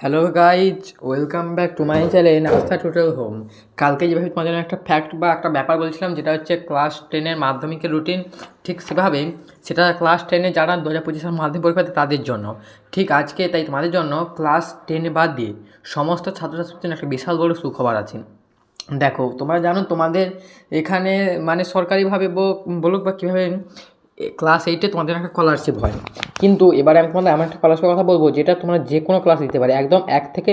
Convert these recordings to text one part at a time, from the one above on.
Hello guys welcome back to my channel Astha total home কালকে যেভাবে তোমাদের একটা ফ্যাক্ট বা একটা ব্যাপার বলছিলাম, যেটা হচ্ছে ক্লাস টেনের মাধ্যমিকের রুটিন ঠিক সেভাবে সেটা ক্লাস টেনে যারা দু হাজার পঁচিশ সাল মাধ্যমিক পরীক্ষা দেয় তাদের জন্য। ঠিক আজকে তাই তোমাদের জন্য ক্লাস টেনে বাদ দিয়ে সমস্ত ছাত্রছাত্রীর জন্য একটা বিশাল বড় সুখবর আছে। দেখো, তোমরা জানো তোমাদের এখানে মানে সরকারিভাবে বলুক বা কীভাবে ক্লাস এইটে তোমাদের একটা স্কলারশিপ হয়। কিন্তু এবারে আমি তোমাদের এমন একটা স্কলারশিপের কথা বলব, যেটা তোমরা যে কোনো ক্লাস দিতে পারে। একদম এক থেকে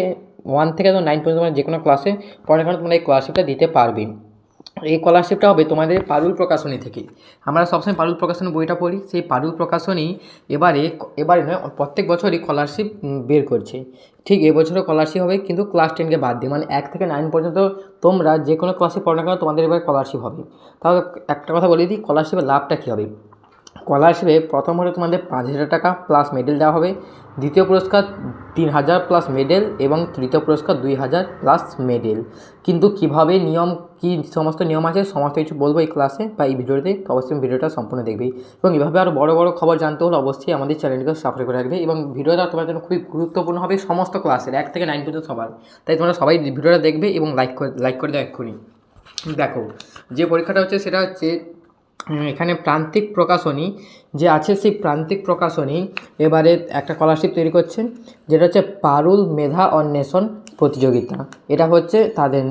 ওয়ান থেকে একদম নাইন পর্যন্ত তোমরা যে কোনো ক্লাসে পড়ালেখা তোমরা এই স্কলারশিপটা দিতে পারবে। এই স্কলারশিপটা হবে তোমাদের পারুল প্রকাশনী থেকে। আমরা সবসময় পারুল প্রকাশনী বইটা পড়ি, সেই পারুল প্রকাশনী এবারে এবারে নয়, প্রত্যেক বছরই স্কলারশিপ বের করছে। ঠিক এবছরও স্কলারশিপ হবে, কিন্তু ক্লাস টেনকে বাদ দিয়ে মানে এক থেকে নাইন পর্যন্ত তোমরা যে কোনো ক্লাসে পড়ো না কেন তোমাদের এবার স্কলারশিপ হবে। তাহলে একটা কথা বলে দিই স্কলারশিপের লাভটা কী হবে? স্কলারশিপে প্রথম হলে তোমাদের পাঁচ হাজার টাকা প্লাস মেডেল দেওয়া হবে। দ্বিতীয় পুরস্কার তিন হাজার প্লাস মেডেল এবং তৃতীয় পুরস্কার দুই হাজার প্লাস মেডেল কিন্তু কীভাবে নিয়ম, কি সমস্ত নিয়ম আছে সমস্ত কিছু বলব এই ক্লাসে বা এই ভিডিওতে। অবশ্যই ভিডিওটা সম্পূর্ণ দেখবে। এবং এভাবে আরও বড় বড় খবর জানতে হলে অবশ্যই আমাদের চ্যানেলকে সাবস্ক্রাইব করে রাখবে এবং ভিডিওটা তোমার জন্য খুবই গুরুত্বপূর্ণ হবে সমস্ত ক্লাসের এক থেকে নাইন পর্যন্ত সবার। তাই তোমরা সবাই ভিডিওটা দেখবে এবং লাইক করে লাইক করে দাও এক্ষুনি। দেখো, যে পরীক্ষাটা হচ্ছে সেটা হচ্ছে এখানে প্রান্তিক প্রকাশনী যে আছে সেই প্রান্তিক প্রকাশনী এবারে একটা স্কলারশিপ তৈরি করছে যেটা হচ্ছে পারুল মেধা অন্বেষণ প্রতিযোগিতা। এটা হচ্ছে তাদের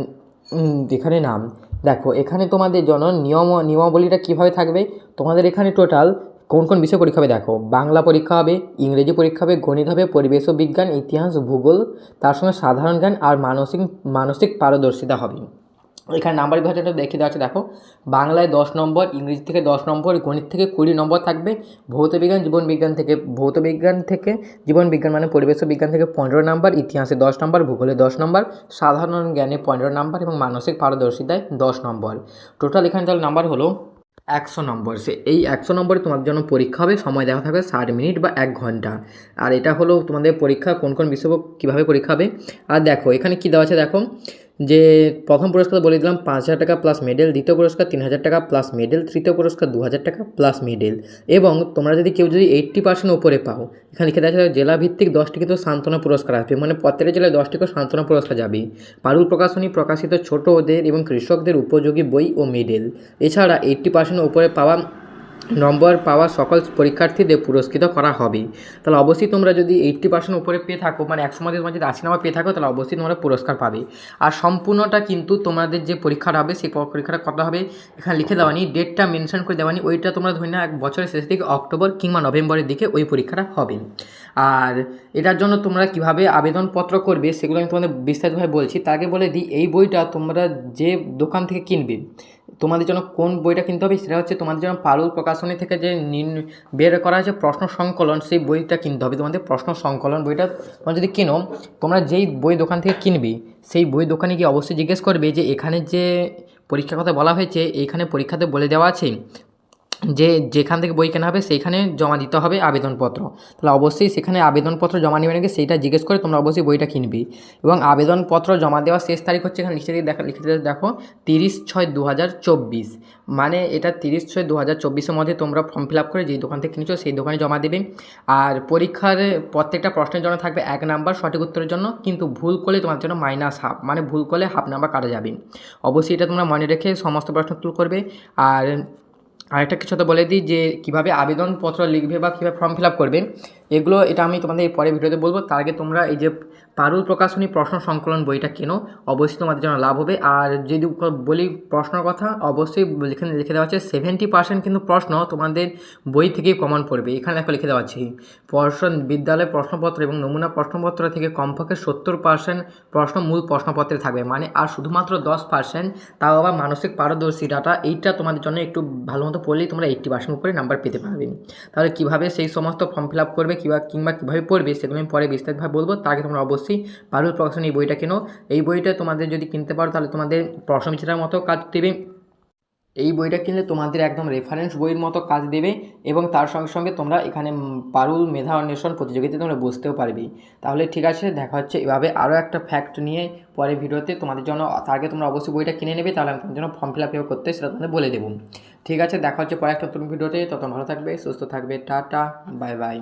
এখানে নাম। দেখো, এখানে তোমাদের জন্য নিয়ম, নিয়মাবলীটা কীভাবে থাকবে? তোমাদের এখানে টোটাল কোন কোন বিষয় পরীক্ষা হবে? দেখো, বাংলা পরীক্ষা হবে, ইংরেজি পরীক্ষা হবে, গণিত হবে, পরিবেশ বিজ্ঞান, ইতিহাস, ভূগোল, তার সঙ্গে সাধারণ জ্ঞান আর মানসিক মানসিক পারদর্শিতা হবে। এখানে নাম্বার বিভাজনটা দেখে দেওয়া আছে, দেখো। বাংলায় দশ নম্বর, ইংরেজি থেকে দশ নম্বর, গণিত থেকে কুড়ি নম্বর থাকবে। ভৌত ভৌতবিজ্ঞান জীবনবিজ্ঞান থেকে ভৌতবিজ্ঞান থেকে জীবনবিজ্ঞান মানে পরিবেশ বিজ্ঞান থেকে পনেরো নম্বর, ইতিহাসে দশ নম্বর, ভূগোলে দশ নম্বর, সাধারণ জ্ঞানে পনেরো নম্বর এবং মানসিক পারদর্শিতায় দশ নম্বর। টোটাল এখানে তাহলে নাম্বার হলো একশো নম্বর। সে এই একশো নম্বরে তোমাদের জন্য পরীক্ষা হবে, সময় দেওয়া থাকবে ষাট মিনিট বা এক ঘণ্টা। আর এটা হলো তোমাদের পরীক্ষা কোন কোন বিষয় কীভাবে পরীক্ষা হবে। আর দেখো, এখানে কী দেওয়া আছে, দেখো। যে প্রথম পুরস্কার বলে দিলাম, পাঁচ হাজার টাকা প্লাস মেডেল দ্বিতীয় পুরস্কার তিন হাজার টাকা প্লাস মেডেল তৃতীয় পুরস্কার দু হাজার টাকা প্লাস মেডেল এবং তোমরা যদি কেউ যদি এইট্টি পার্সেন্ট উপরে পাও, এখানে লিখে দেওয়া আছে জেলা ভিত্তিক দশটি কিন্তু সান্ত্বনা পুরস্কার আসবে মানে প্রত্যেকটা জেলায় দশটি করে সান্ত্বনা পুরস্কার যাবে। পারুল প্রকাশনী, প্রকাশিত ছোটদের এবং কৃষকদের উপযোগী বই ও মেডেল এছাড়া এইট্টি পার্সেন্ট উপরে পাওয়া নম্বর পাওয়া সকল পরীক্ষার্থীদের পুরস্কৃত করা হবে। তাহলে অবশ্যই তোমরা যদি এইট্টি পার্সেন্ট উপরে পেয়ে থাকো মানে একশো মধ্যে তোমার যদি আশি নম্বর পেয়ে থাকো, তাহলে অবশ্যই তোমরা পুরস্কার পাবে। আর সম্পূর্ণটা কিন্তু তোমাদের যে পরীক্ষাটা হবে, সেই পরীক্ষাটা কত হবে, এখানে লিখে দেওয়ানি ডেটটা মেনশন করে দেওয়ানি ওইটা তোমরা ধরে এক বছরের শেষ দিকে, অক্টোবর কিংবা নভেম্বরের দিকে ওই পরীক্ষাটা হবে। আর এটার জন্য তোমরা কীভাবে আবেদনপত্র করবে, সেগুলো আমি তোমাদের বিস্তারিতভাবে বলছি। তাকে বলে দিই, এই বইটা তোমরা যে দোকান থেকে কিনবে তোমাদের জন্য কোন বইটা কিনতে হবে সেটা হচ্ছে তোমাদের জন্য পারুল প্রকাশনী থেকে যে বের করা হয়েছে প্রশ্ন সংকলন, সেই বইটা কিনতে হবে। তোমাদের প্রশ্ন সংকলন বইটা তোমরা যদি কেনো, তোমরা যেই বই দোকান থেকে কিনবে, সেই বই দোকানে গিয়ে অবশ্যই জিজ্ঞেস করবে যে এখানে যে পরীক্ষার কথা বলা হয়েছে, এইখানে পরীক্ষাতে বলে দেওয়া আছে। যে যেখান থেকে বই কেনা হবে, সেইখানে জমা দিতে হবে আবেদনপত্র। তাহলে অবশ্যই সেখানে আবেদনপত্র জমা নেবে নাকি সেইটা জিজ্ঞেস করে তোমরা অবশ্যই বইটা কিনবে। এবং আবেদনপত্র জমা দেওয়ার শেষ তারিখ হচ্ছে এখানে লিখে দিয়ে দেখা, লিখে দিয়ে দেখো, তিরিশ ছয় দু মানে এটা তিরিশ ছয় দু হাজার চব্বিশের মধ্যে তোমরা ফর্ম ফিল আপ করে যেই দোকান থেকে কিনেছো, সেই দোকানে জমা দেবে। আর পরীক্ষার প্রত্যেকটা প্রশ্নের জন্য থাকবে এক নাম্বার সঠিক উত্তরের জন্য, কিন্তু ভুল করলে তোমার জন্য মাইনাস হাফ মানে ভুল করলে হাফ নাম্বার কাটা যাবে। অবশ্যই এটা তোমরা মনে রেখে সমস্ত প্রশ্ন উত্তর করবে। আর আরেকটা কিছু তো বলে দিই যে কীভাবে আবেদনপত্র লিখবে বা কীভাবে ফর্ম ফিল আপ করবে এগুলো, এটা আমি তোমাদের পরে ভিডিওতে বলব। তার আগে তোমরা এই যে পারুল প্রকাশনী প্রশ্ন সংকলন বইটা কেনো, অবশ্যই তোমাদের জন্য লাভ হবে। আর যদি বলি প্রশ্নের কথা, অবশ্যই এখানে লিখে দেওয়া আছে সেভেন্টি পার্সেন্ট কিন্তু প্রশ্ন তোমাদের বই থেকেই কমন পড়বে। এখানে দেখো লিখে দেওয়া আছে, প্রশ্ন বিদ্যালয় প্রশ্নপত্র এবং নমুনা প্রশ্নপত্র থেকে কমপক্ষে সত্তর পার্সেন্ট প্রশ্ন মূল প্রশ্নপত্রে থাকবে। মানে আর শুধুমাত্র দশ পার্সেন্ট তাও আবার মানসিক পারদর্শী ডাটা এইটা তোমাদের জন্য একটু ভালো মতো পড়লেই তোমরা এইট্টি পার্সেন্ট উপরে নাম্বার পেতে পারবে। তাহলে কীভাবে সেই সমস্ত ফর্ম ফিল আপ করবে কিংবা কিংবা কীভাবে পড়বে সেগুলো আমি পরে বিস্তারিতভাবে বলব। তার আগে তোমরা অবশ্যই পারুল প্রকাশন এই বইটা কেনো। এই বইটা তোমাদের যদি কিনতে পারো তাহলে তোমাদের প্রশ্ন বিচিত্রার মতো কাজ দেবে। এই বইটা কিনলে তোমাদের একদম রেফারেন্স বইয়ের মতো কাজ দেবে এবং তার সঙ্গে সঙ্গে তোমরা এখানে পারুল মেধা অন্বেষণ প্রতিযোগিতায় তোমরা বসতেও পারবে। তাহলে ঠিক আছে, দেখা হচ্ছে এভাবে আরও একটা ফ্যাক্ট নিয়ে পরে ভিডিওতে। তোমাদের জন্য তার আগে তোমরা অবশ্যই বইটা কিনে নেবে, তাহলে আমি তোমাদের জন্য ফর্ম ফিল আপ করতে সেটা তোমাদের বলে দেবো। ঠিক আছে, দেখা হচ্ছে পরে একটা নতুন ভিডিওতে। তত ভালো থাকবে, সুস্থ থাকবে, টাটা বাই বাই